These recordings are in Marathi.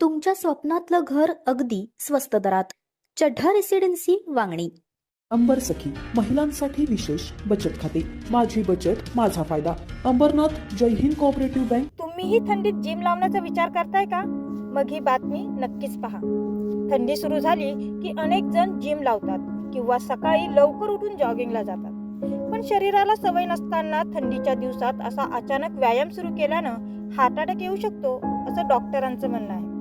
तुमच्या स्वप्नातलं घर अगदी स्वस्त दरात. चढ्ढा रेसिडेन्सी वांगणी. अंबर सखी महिलांसाठी विशेष बचत खाते. माझी बचत माझा फायदा. अंबरनाथ जय हिंद कोऑपरेटिव्ह बँक तुम्हीही थंडीत जिम लावण्याचा विचार करताय का? मग ही बातमी नक्कीच पहा. थंडी सुरू झाली की अनेक जण जिम लावतात किंवा सकाळी लवकर उठून जॉगिंगला जातात. पण शरीराला सवय नसताना थंडीच्या दिवसात असा अचानक व्यायाम सुरू केल्यानं हार्ट अटॅक येऊ शकतो असं डॉक्टरांचं म्हणणं आहे.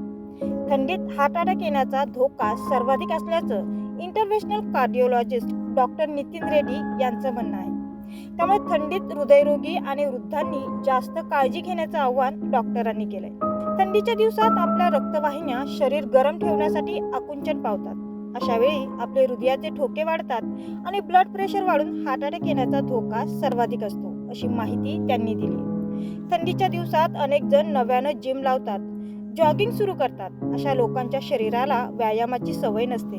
थंडीत हार्ट अटॅक येण्याचा धोका सर्वाधिक असल्याचं interventional cardiologist doctor Nitin Reddy यांचं म्हणणं आहे. त्यामुळे थंडीत हृदयरोगी आणि वृद्धांनी जास्त काळजी घेण्याचं आव्हान डॉक्टरांनी केलंय. थंडीच्या दिवसात आपल्या रक्तवाहिन्या शरीर गरम ठेवण्यासाठी आकुंचन पावतात. अशा वेळी आपले हृदयाचे ठोके वाढतात आणि ब्लड प्रेशर वाढून हार्ट अटॅक येण्याचा धोका सर्वाधिक असतो अशी माहिती त्यांनी दिली. थंडीच्या दिवसात अनेक जण नव्यानं जिम लावतात जॉगिंग सुरू करतात. अशा लोकांच्या शरीराला व्यायामाची सवय नसते.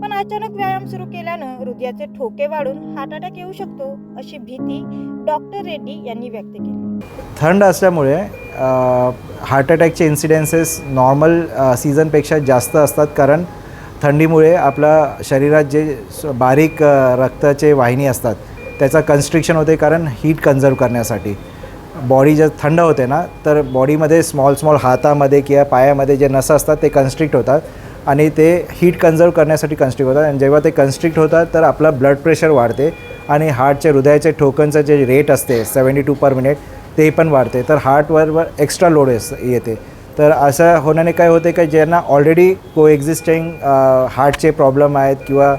पण अचानक व्यायाम सुरू केल्यानं हृदयाचे ठोके वाढून हार्ट अटॅक येऊ शकतो अशी भीती डॉक्टर रेड्डी यांनी व्यक्त केली. थंड असल्यामुळे हार्ट अटॅकचे इन्सिडेन्सेस नॉर्मल सीझनपेक्षा जास्त असतात. कारण थंडीमुळे आपल्या शरीरात जे बारीक रक्ताचे वाहिनी असतात त्याचा कन्स्ट्रिक्शन होते कारण हीट कन्झर्व करण्यासाठी. बॉडी जर थंड होते ना तर बॉडीमध्ये स्मॉल स्मॉल हातामध्ये किंवा पायामध्ये जे नसं असतात ते कन्स्ट्रिक्ट होतात आणि ते हीट कन्झर्व करण्यासाठी कन्स्ट्रिक्ट होतात. आणि जेव्हा ते कन्स्ट्रिक्ट होतात तर आपलं ब्लड प्रेशर वाढते आणि हार्टचे हृदयाचे ठोकनचं जे रेट असते सेवन्टी टू पर मिनिट ते पण वाढते. तर हार्टवर एक्स्ट्रा लोड येते. तर असं होण्याने काय होते की ज्यांना ऑलरेडी को एक्झिस्टिंग हार्टचे प्रॉब्लेम आहेत किंवा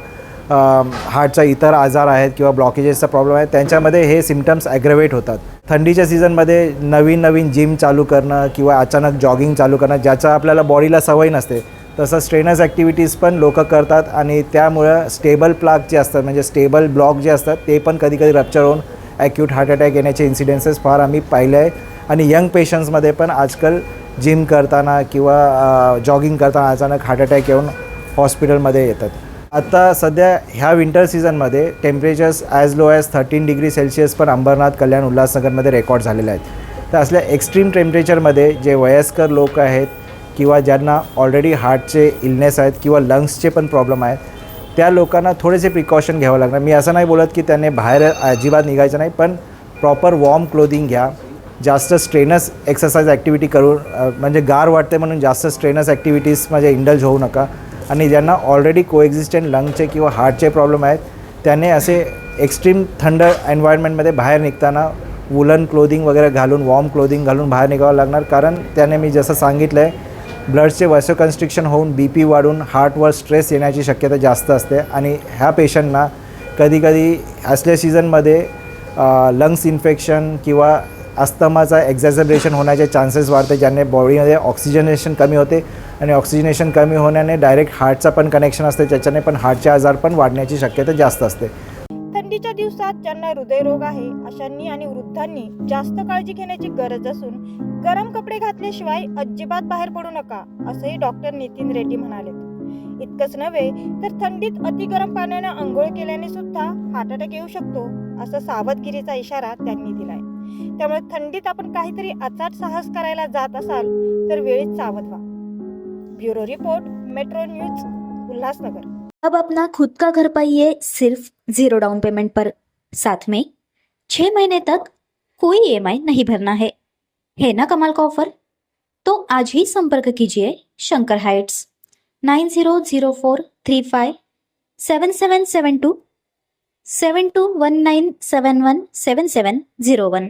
हार्टचा इतर आजार आहेत किंवा ब्लॉकेजेसचा प्रॉब्लेम आहे त्यांच्यामध्ये हे सिमटम्स ॲग्रवेट होतात. थंडीच्या सीझनमध्ये नवीन नवीन जिम चालू करणं किंवा अचानक जॉगिंग चालू करणं ज्याचा आपल्याला बॉडीला सवय नसते तसं स्ट्रेनस ॲक्टिव्हिटीज पण लोक करतात आणि त्यामुळं स्टेबल प्लाग जे असतात म्हणजे स्टेबल ब्लॉक जे असतात ते पण कधी कधी रप्चर होऊन ॲक्यूट हार्ट अटॅक येण्याचे इन्सिडेन्सेस फार आम्ही पाहिले आहे आणि यंग पेशंट्समध्ये पण आजकाल जिम करताना किंवा जॉगिंग करताना अचानक हार्ट अटॅक येऊन हॉस्पिटलमध्ये येतात. आता सध्या ह्या विंटर सीझनमध्ये temperatures as low as thirteen degree Celsius पण अंबरनाथ कल्याण उल्हासनगरमध्ये रेकॉर्ड झालेले आहेत. तर असल्या एक्स्ट्रीम टेम्परेचरमध्ये जे वयस्कर लोक आहेत किंवा ज्यांना ऑलरेडी हार्टचे इलनेस आहेत किंवा लंग्सचे पण प्रॉब्लेम आहेत त्या लोकांना थोडेसे प्रिकॉशन घ्यावं लागणार. मी असं नाही बोलत की त्यांनी बाहेर अजिबात निघायचं नाही पण प्रॉपर वॉर्म क्लोदिंग घ्या. जास्त स्ट्रेनस एक्सरसाइज ॲक्टिव्हिटी करून म्हणजे गार वाटते म्हणून जास्त स्ट्रेनस ॲक्टिव्हिटीज म्हणजे इंडल्ज होऊ नका. आणि ज्यांना ऑलरेडी कोएक्झिस्टंट लंगचे किंवा हार्टचे प्रॉब्लेम आहेत त्याने असे एक्स्ट्रीम थंड एन्व्हायरमेंटमध्ये बाहेर निघताना वुलन क्लोदिंग वगैरे घालून वॉर्म क्लोदिंग घालून बाहेर निघावं लागणार. कारण त्याने मी जसं सांगितलं आहे ब्लडचे वॅसोकन्स्ट्रिक्शन होऊन बी पी वाढून हार्टवर स्ट्रेस येण्याची शक्यता जास्त असते. आणि ह्या पेशंटना कधीकधी असल्या सीझनमध्ये लंग्स इन्फेक्शन किंवा अस्थमाचा एक्झॅझबरेशन होण्याचे चान्सेस वाढते ज्याने बॉडीमध्ये ऑक्सिजनेशन कमी होते. आणि ऑक्सिजनेशन कमी होण्याने डायरेक्ट हार्टचा पण कनेक्शन असते त्याच्याने पण हार्टचे आजार पण वाढण्याची शक्यता जास्त असते. थंडीच्या दिवसात ज्यांना हृदयरोग आहे अशांनी आणि वृद्धांनी जास्त काळजी घेण्याची गरज असून गरम कपडे घातल्याशिवाय अजिबात बाहेर पडू नका असंही डॉक्टर नितीन रेड्डी म्हणाले. इतकंच नव्हे तर थंडीत अति गरम पाण्यानं आंघोळ केल्याने सुद्धा हार्ट अटॅक येऊ शकतो असा सावधगिरीचा इशारा त्यांनी दिलाय. त्यामुळे थंडीत आपण काहीतरी अचाट साहस करायला जात असाल तर वेळीच सावध व्हा. Bureau report metro news Ulhasnagar. अब अपना खुद का घर पाइए सिर्फ जीरो डाउन पेमेंट पर। साथ में छह महीने तक कोई ईएमआई नहीं भरना है। है ना कमाल का ऑफर तो आज ही संपर्क कीजिए Shankar heights. Nine zero zero four three five seven seven seven two seven two one nine seven one seven seven zero one.